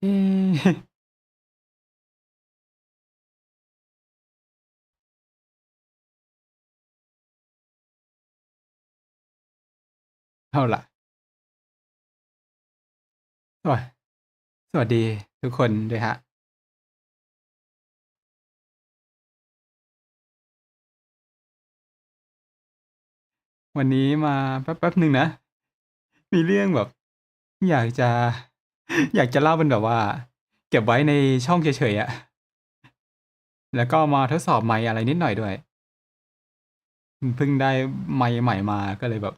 เอ๊เอาล่ะ สวัสสวัสดีทุกคนด้วยครับวันนี้มาแป๊บๆหนึ่งนะ มีเรื่องแบบ อยากจะ อยากจะเล่าเป็นแบบว่า เก็บไว้ในช่องเฉยๆอะแล้วก็มาทดสอบไมค์อะไรนิดหน่อยด้วยเพิ่งได้ไมค์ใหม่มาก็เลยแบบ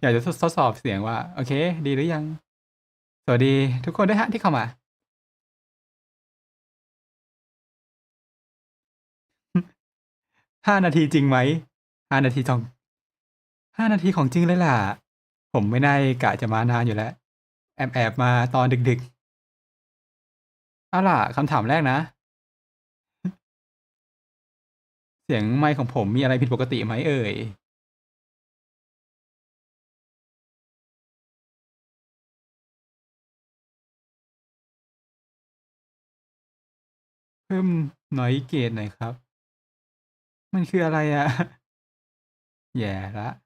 อยากจะทดสอบเสียงว่า โอเค ดีหรือยัง?สวัสดีทุกคนด้วยครับที่เข้ามา5นาทีจริงไหม?5นาทีทอง5นาทีของจริงเลยแหละผมไม่ได้กะจะมานานอยู่แล้ว แอบๆมาตอนดึกๆเอาล่ะคำถามแรกนะ เสียงไมค์ของผมมีอะไรผิดปกติไหมเอ่ย?เพิ่ม Noise Gate หน่อยครับ มันคืออะไรอะ?แย่ล้วอือ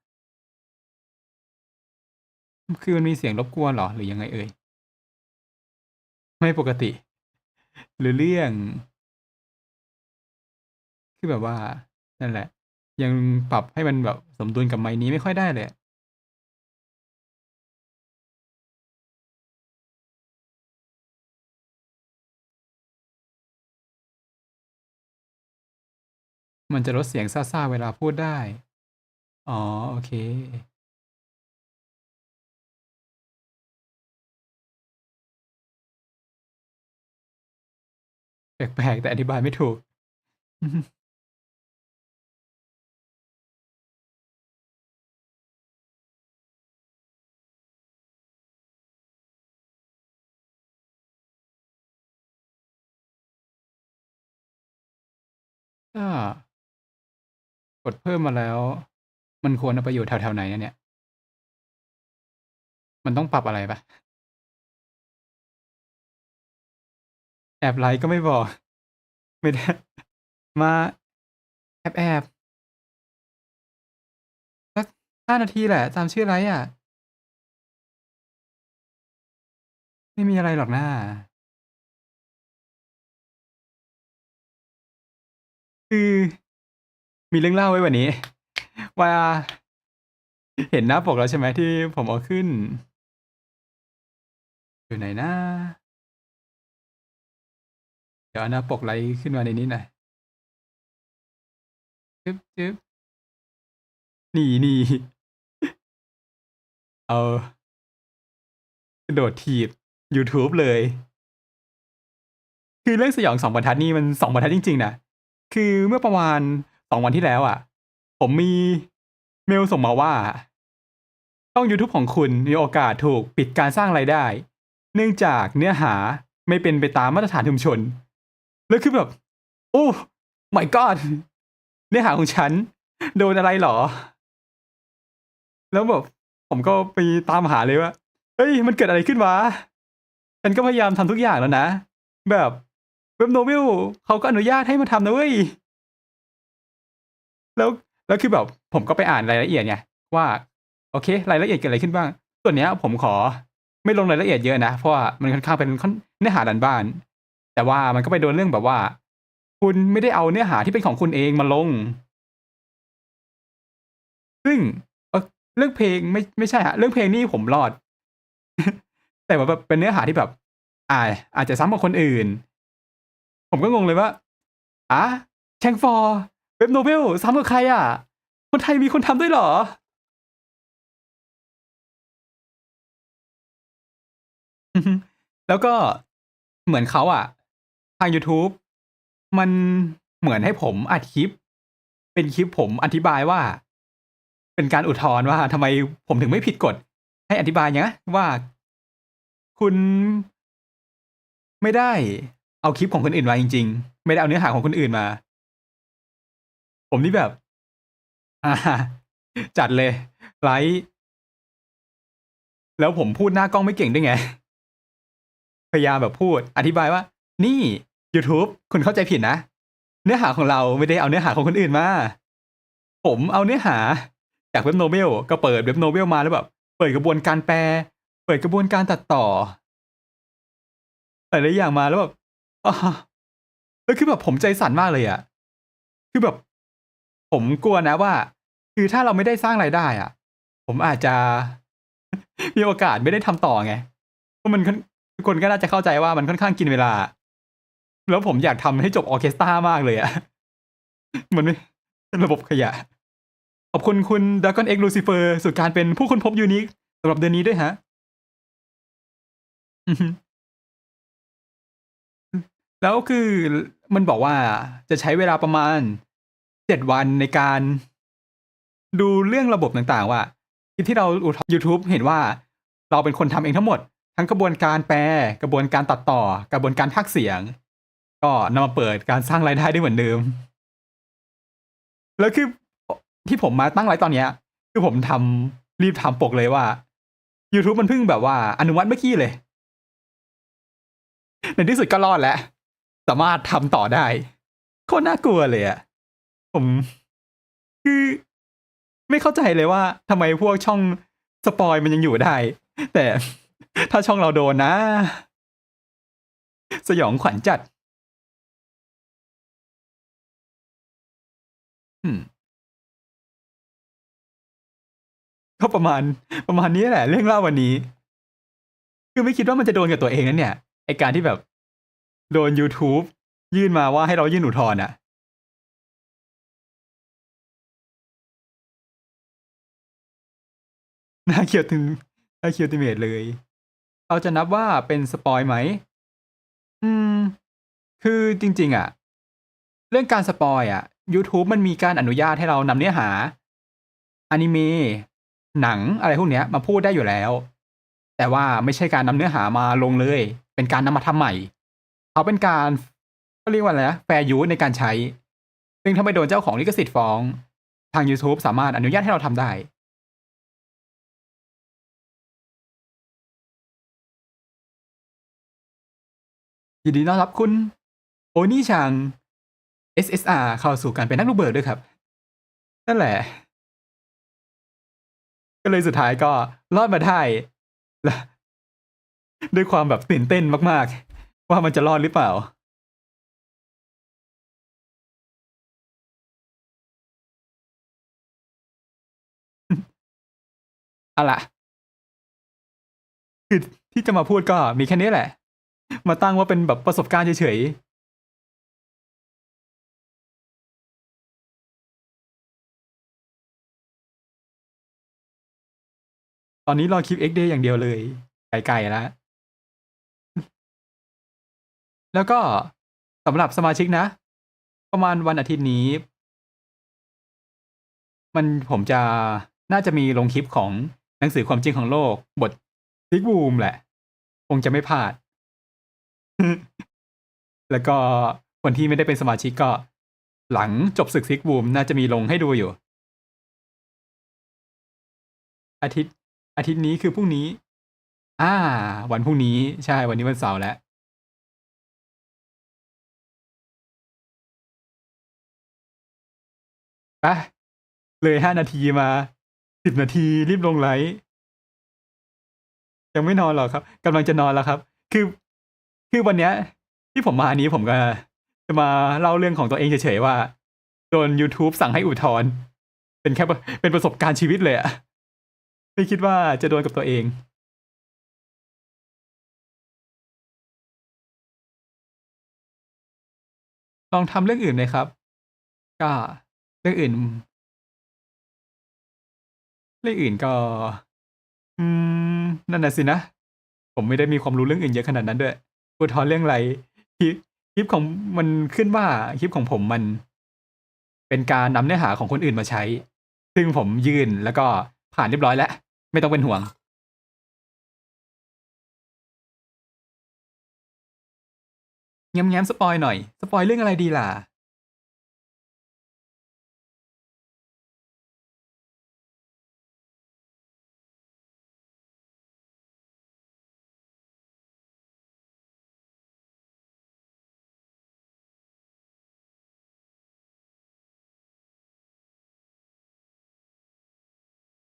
คือมันมีเสียงรบกวนหรอ หรือยังไงเอ่ย?ไม่ปกติ หรือเรื่อง คือแบบว่า นั่นแหละ ยังปรับให้มันแบบสมดุลกับไมค์นี้ไม่ค่อยได้เลยมันจะลดเสียงซ่าๆเวลาพูดได้ อ๋อ โอเค แปลกๆแต่อธิบายไม่ถูกอือฮึก็กดเพิ่มมาแล้ว มันควรเอาไปอยู่แถวๆไหนเนี่ย?มันต้องปรับอะไรปล่ แอบไลก์ก็ไม่บอก ไม่ได้ มาแอบๆสัก5นาทีแหละ ตามชื่อไลก์อะไม่มีอะไรหรอกน่าคือมีเรื่องเล่าไว้ว่านี้ ว่า เห็นหน้าปกแล้วใช่ไหมที่ผมเอาขึ้น อยู่ไหนนะ? เดี๋ยวเอน้าปกไลก์ขึ้นมาในนี้หน่อยจึ๊บๆนี่ๆเออกระโดดถีบยูทูบเลย คือเรื่องสยอง2บรรทัดนี่มัน2บรรทัดจริง ๆ นะ คือเมื่อประมาณ2วันที่แล้วอะผมมีเมลส่งมาว่าช่องยูทูบของคุณมีโอกาสถูกปิดการสร้างรายได้ เนื่องจากเนื้อหาไม่เป็นไปตามมาตรฐานชุมชน แล้วคือแบบ โอ้ My God เนื้อหาของฉัน โดนอะไรเหรอ?แล้วแบบผมก็ไปตามหาเลยว่า เฮ้ย มันเกิดอะไรขึ้นวะ?ฉันก็พยายามทำทุกอย่างแล้วนะ แบบเว็บโนเวลเขาก็อนุญาตให้มาทำนะเว้ย แล้วแล้วคือแบบผมก็ไปอ่านรายละเอียดไงว่า โอเค รายละเอียดเกิดอะไรขึ้นบ้าง ส่วนเนี้ยผมขอไม่ลงรายละเอียดเยอะนะ เพราะว่ามันค่อนข้างเป็นเนื้อหาดันๆ แต่ว่ามันก็ไปโดนเรื่องแบบว่า คุณไม่ได้เอาเนื้อหาที่เป็นของคุณเองมาลง ซึ่งเออเรื่องเพลงไม่ไม่ใช่ครับเรื่องเพลงนี่ผมรอด แต่ว่าแบบเป็นเนื้อหาที่แบบ อ่า อาจจะซ้ำกับคนอื่น ผมก็งงเลยว่าอา Chang4 เว็บโนเวลซ้ำกับใครอะ?คนไทยมีคนทำด้วยเหรอ?แล้วก็เหมือนเขาอะ ทางยูทูบมันเหมือนให้ผมอัดคลิป เป็นคลิปผมอธิบายว่า เป็นการอุทธรณ์ว่าทำไมผมถึงไม่ผิดกฎ ให้อธิบายนะว่า คุณไม่ได้เอาคลิปของคนอื่นมาจริง ๆ ไม่ได้เอาเนื้อหาของคนอื่นมา ผมนี่แบบอาจัดเลยไลก์แล้วผมพูดหน้ากล้องไม่เก่งด้วยไง พยายามแบบพูด อธิบายว่า นี่ YouTube คุณเข้าใจผิดนะ เนื้อหาของเราไม่ได้เอาเนื้อหาของคนอื่นมา ผมเอาเนื้อหาจากเว็บโนเบลก็เปิดเว็บโนเบลมาแล้วแบบเปิดกระบวนการแปล เปิดกระบวนการตัดต่อหลายๆอย่างมาแล้วแบบอ่าแล้วคือแบบผมใจสั่นมากเลยอะคือแบบ ผมกลัวนะว่า คือถ้าเราไม่ได้สร้างรายได้อะผมอาจจะ มีโอกาสไม่ได้ทำต่อไงเพราะมันค่อนทุกคนก็น่าจะเข้าใจว่ามันค่อนข้างกินเวลา แล้วผมอยากทำให้จบออเคสตรามากเลยอะมันไม่ระบบขยะ ขอบคุณคุณ Dragon X Lucifer สุดการเป็นผู้ค้นพบยูนิคสำหรับเดือนนี้ด้วยฮะแล้วคือมันบอกว่าจะใช้เวลาประมาณเจ็ดวันในการดูเรื่องระบบต่างๆ ว่าที่เรา YouTube เห็นว่าเราเป็นคนทำเองทั้งหมด ทั้งกระบวนการแปล กระบวนการตัดต่อ กระบวนการพากเสียง ก็นำมาเปิดการสร้างรายได้ได้เหมือนเดิม แล้วคือที่ผมมาตั้งไลฟ์ตอนเนี้ย คือผมทำรีบทำปกเลยว่า YouTube มันเพิ่งแบบว่าอนุมัติเมื่อกี้เลย ในที่สุดก็รอดแล้ว สามารถทำต่อได้ โคตรน่ากลัวเลยอะผมคือไม่เข้าใจเลยว่าทำไมพวกช่องสปอยมันยังอยู่ได้ แต่ถ้าช่องเราโดนนะ สยองขวัญจัด อืม ก็ประมาณ ประมาณนี้แหละ เรื่องเล่าวันนี้ คือไม่คิดว่ามันจะโดนกับตัวเองนั่นเนี่ยไอการที่แบบ โดน YouTube ยื่นมาว่าให้เรายื่นอุทธรณ์อะน่าเคียวถึงน่าเคียวติเมตเลย เราจะนับว่าเป็นสปอยไหม อืม คือจริง ๆอะเรื่องการสปอยอะ YouTube มันมีการอนุญาตให้เรานำเนื้อหาอนิเมะหนังอะไรพวกเนี้ยมาพูดได้อยู่แล้ว แต่ว่าไม่ใช่การนำเนื้อหามาลงเลย เป็นการนำมาทำใหม่ เขาเป็นการเขาเรียกว่าอะไรนะแฟร์ยูสในการใช้ ซึ่งถ้าไมโดนเจ้าของลิขสิทธิ์ฟ้อง ทาง YouTube สามารถอนุญาตให้เราทำได้ยินดีต้อนรับคุณ โอนี่ชัง SSR เข้าสู่การเป็นนักลูกเบิร์ดด้วยครับ นั่นแหละ ก็เลยสุดท้ายก็รอดมาได้ด้วยความแบบตื่นเต้นมาก ๆ ว่ามันจะรอดหรือเปล่า เอาล่ะ คือที่จะมาพูดก็มีแค่นี้แหละ มาตั้งว่าเป็นแบบประสบการณ์เฉย อนนี้รอคลิป X Day อย่างเดียวเลย ไกลๆแล้ว แล้วก็สำหรับสมาชิกนะ ประมาณวันอาทิตย์นี้ มันผมจะน่าจะมีลงคลิปของหนังสือความจริงของโลก บท Big Boom แหละ คงจะไม่พลาด แล้วก็คนที่ไม่ได้เป็นสมาชิกก็ หลังจบศึก Big Boom น่าจะมีลงให้ดูอยู่ อาทิตย์ อาทิตย์นี้คือพรุ่งนี้ อ่า วันพรุ่งนี้ใช่วันนี้วันเสาร์แล้วไปเลย5นาทีมา10นาทีรีบลงไลฟ์ยังไม่นอนหรอกครับกำลังจะนอนแล้วครับ คือคือวันเนี้ย ที่ผมมาอันนี้ผมก็ จะมาเล่าเรื่องของตัวเองเฉยๆว่าโดนยูทูบสั่งให้อุทธรณ์เป็นแค่เป็นประสบการณ์ชีวิตเลยอะ ไม่คิดว่าจะโดนกับตัวเองลองทำเรื่องอื่นไหมครับ?ก็เรื่องอื่น เรื่องอื่นก็ อืม นั่นน่ะสินะ ผมไม่ได้มีความรู้เรื่องอื่นเยอะขนาดนั้นด้วยอุทธรเรื่องอะไรคลิปคลิปของมันขึ้นว่าคลิปของผมมัน เป็นการนำเนื้อหาของคนอื่นมาใช้ ซึ่งผมยื่นแล้วก็ผ่านเรียบร้อยแล้ว ไม่ต้องเป็นห่วง แง้มๆสปอยหน่อย สปอยเรื่องอะไรดีล่ะ?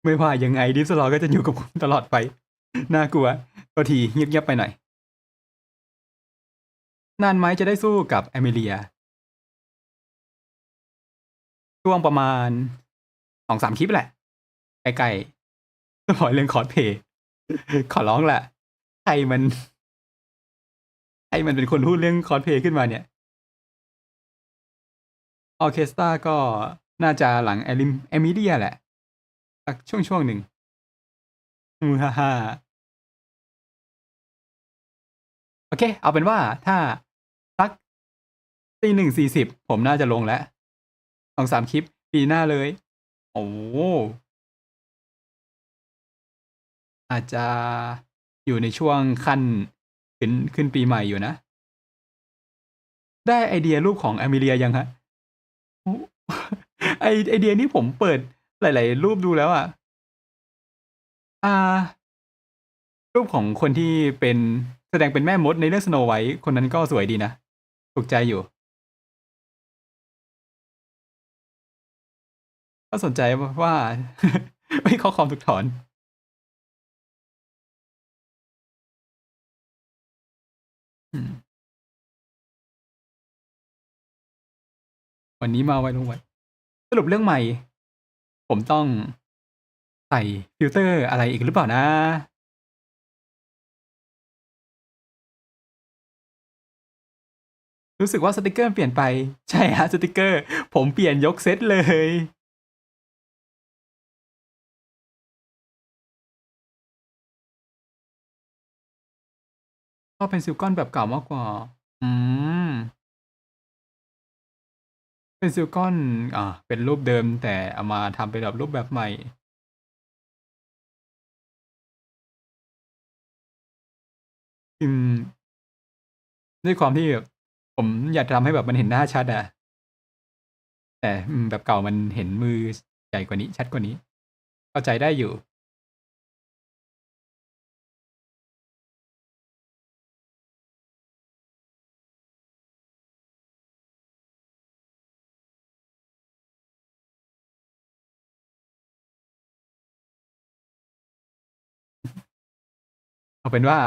ไม่ว่ายังไงดิฟสลอก็จะอยู่กับคุณตลอดไป น่ากลัวก็ทีเงียบๆไปหน่อย นานไหมจะได้สู้กับแอมิเลีย ช่วงประมาณสองสามคลิปแหละใกล้ๆต้องบอเรื่องคอร์สเพย์ขอร้องแหละใครมันใครมันเป็นคนพูดเรื่องคอร์สเพย์ขึ้นมาเนี่ยออเคสตราก็น่าจะหลังแอลิมแอมิเลียแหละ สักช่วงช่วงหนึ่งอืมฮ่าฮ่าโอเค เอาเป็นว่าถ้าสักตีหนึ่งสี่สิบผมน่าจะลงแล้วสองสามคลิปปีหน้าเลย โอ้อาจจะอยู่ในช่วงขั้นขึ้นขึ้นปีใหม่อยู่นะ ได้ไอเดียรูปของแอมิเลียยังฮะโอ้ไอไอเดียนี้ผมเปิด หลาย ๆ รูปดูแล้วอะ อ่า รูปของคนที่เป็นแสดงเป็นแม่มดในเรื่องสโนไวท์คนนั้นก็สวยดีนะถูกใจอยู่ ก็สนใจว่าไม่ข้อความถูกถอนวันนี้มาไว้ลงไว้สรุปเรื่องใหม่ ผมต้องใส่ฟิลเตอร์อะไรอีกหรือเปล่านะ รู้สึกว่าสติกเกอร์เปลี่ยนไป ใช่ฮะสติกเกอร์ ผมเปลี่ยนยกเซตเลยก็เป็นซิลกอนแบบเก่ามากกว่า อืม เป็นซิลกอน อ่า เป็นรูปเดิมแต่เอามาทำเป็นแบบรูปแบบใหม่ อืม ด้วยความที่แบบผมอยากจะทำให้แบบมันเห็นหน้าชัดอะแต่อืมแบบเก่ามันเห็นมือใหญ่กว่านี้ชัดกว่านี้ เข้าใจได้อยู่ เอาเป็นว่า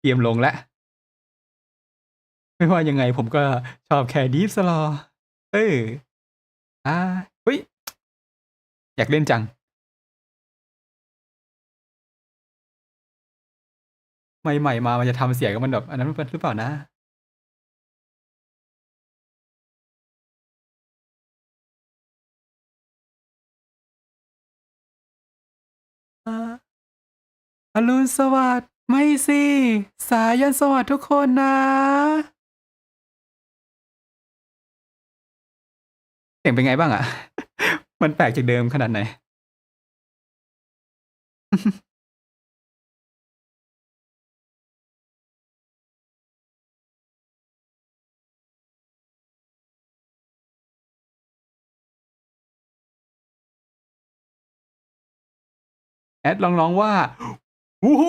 เตรียมลงแล้ว ไม่ว่ายังไงผมก็ชอบแค่ดีฟสลอเอออาเฮ้ย อยากเล่นจัง ใหม่ๆมามันจะทำเสียงมันแบบ อันนั้นมันหรือเปล่านะ? อรุณสวัสดิ์ไม่สิ สายันสวัสดิ์ทุกคนนะ เสียงเป็นไงบ้างอะ?มันแปลกจากเดิมขนาดไหน?แอดลองร้องว่า โอ้โฮ!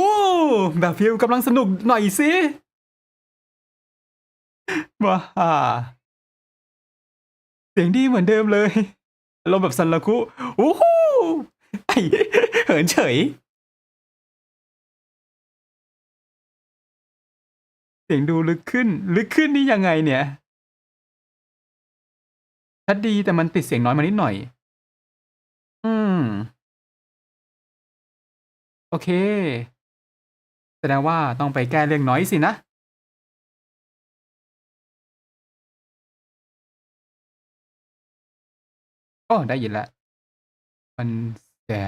แบบฟีลกำลังสนุกหน่อยสิว้าเสียงดีเหมือนเดิมเลยอารมแบบซันราคุโอ้โฮ!ไอ้เหินเฉย เสียงดูลึกขึ้น ลึกขึ้นนี่ยังไงเนี่ย?ชัดดีแต่มันติดเสียงน้อยมานิดหน่อย อืม โอเค แสดงว่าต้องไปแก้เรื่อง Noise สินะ โอ้ ได้ยินแล้ว มันแส่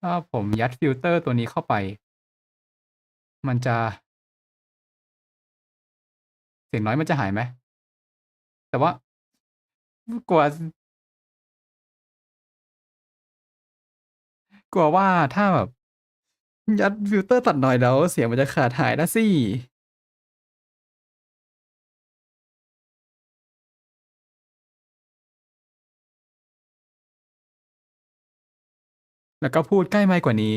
ถ้าผมยัดฟิลเตอร์ตัวนี้เข้าไป มันจะ เสียงน้อยมันจะหายไหม? แต่ว่ากลัวกลัวว่าถ้าแบบ ยัดฟิลเตอร์ตัดหน่อยแล้ว เสียงมันจะขาดหายนะสิแล้วก็พูดใกล้ไมค์กว่านี้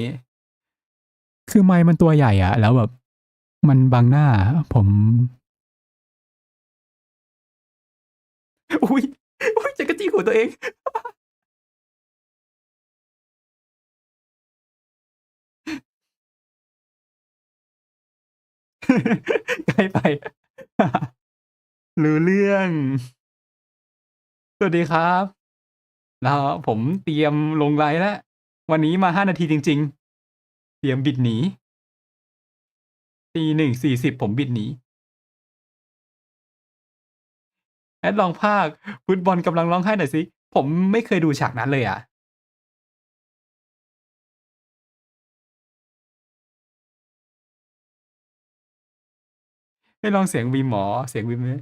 คือไมค์มันตัวใหญ่อะแล้วแบบ มันบังหน้าผม อุ๊ยอุ๊ยจะกระจี้หูตัวเอง ใกล้ไป รู้เรื่อง สวัสดีครับ แล้วผมเตรียมลงไลฟ์แล้ว วันนี้มา5นาทีจริง ๆ เตรียมบิดหนีตี1:40ผมบิดหนี แอดลองพากฟุตบอลกำลังร้องไห้หน่อยสิ ผมไม่เคยดูฉากนั้นเลยอะให้ลองเสียงวีหรอเสียงวีมน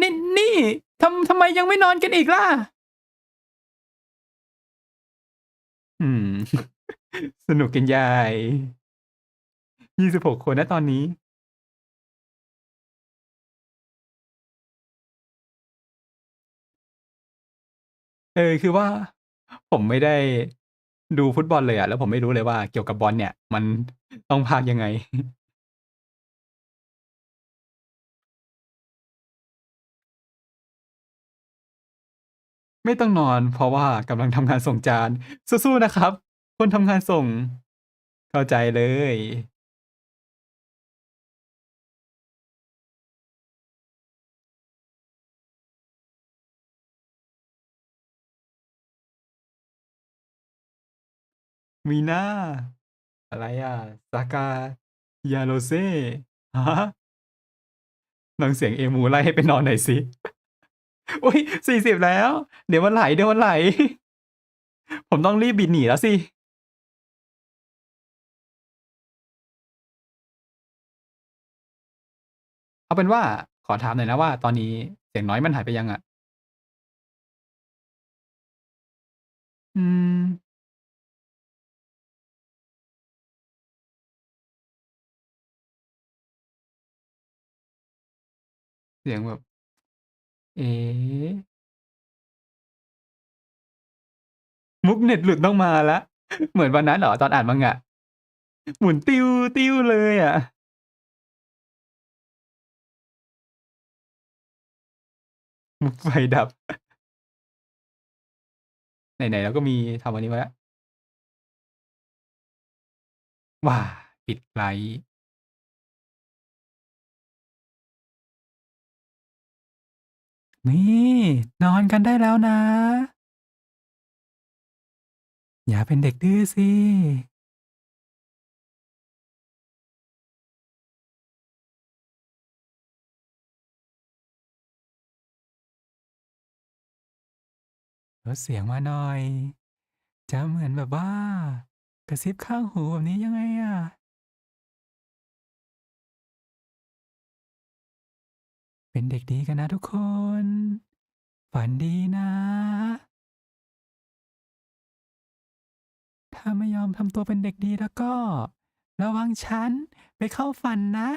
นี่นี่ทำทำไมยังไม่นอนกันอีกล่ะ?อืม สนุกกันใหญ่26คนณตอนนี้ เออคือว่าผมไม่ได้ดูฟุตบอลเลยอะแล้วผมไม่รู้เลยว่าเกี่ยวกับบอลเนี่ย มันต้องพากย์ยังไง?ไม่ต้องนอน เพราะว่ากำลังทำงานส่งจาน สู้ ๆ นะครับ คนทำงานส่ง เข้าใจเลย มีน่าอะไรอะ Saka Yalose ฮะ?ลองเสียงเอมูไล่ให้ไปนอนหน่อยสิอุ๊ย40แล้ว เดี๋ยวมันไหลเดี๋ยวมันไหล ผมต้องรีบบิดหนีแล้วสิ เอาเป็นว่าขอถามหน่อยนะว่า ตอนนี้เสียงน้อยมันหายไปยังอะ?อืม เสียงแบบ เอ๊มุกเน็ตหลุดต้องมาล้วเหมือนวันนั้นเหรอตอนอ่าน Manga หมุนติ้วๆเลยอะมุกไฟดับ ไหนๆเราก็มีทำอันนี้มาแล้ว ว้า ปิดไลฟ์ นี่นอนกันได้แล้วนะ อย่าเป็นเด็กดื้อสิ ลดเสียงมาหน่อย จะเหมือนแบบว่า กระซิบข้างหูแบบนี้ยังไงอะ? เป็นเด็กดีกันนะทุกคน ฝันดีนะ ถ้าไม่ยอมทำตัวเป็นเด็กดีแล้วก็ ระวังฉันไปเข้าฝันนะ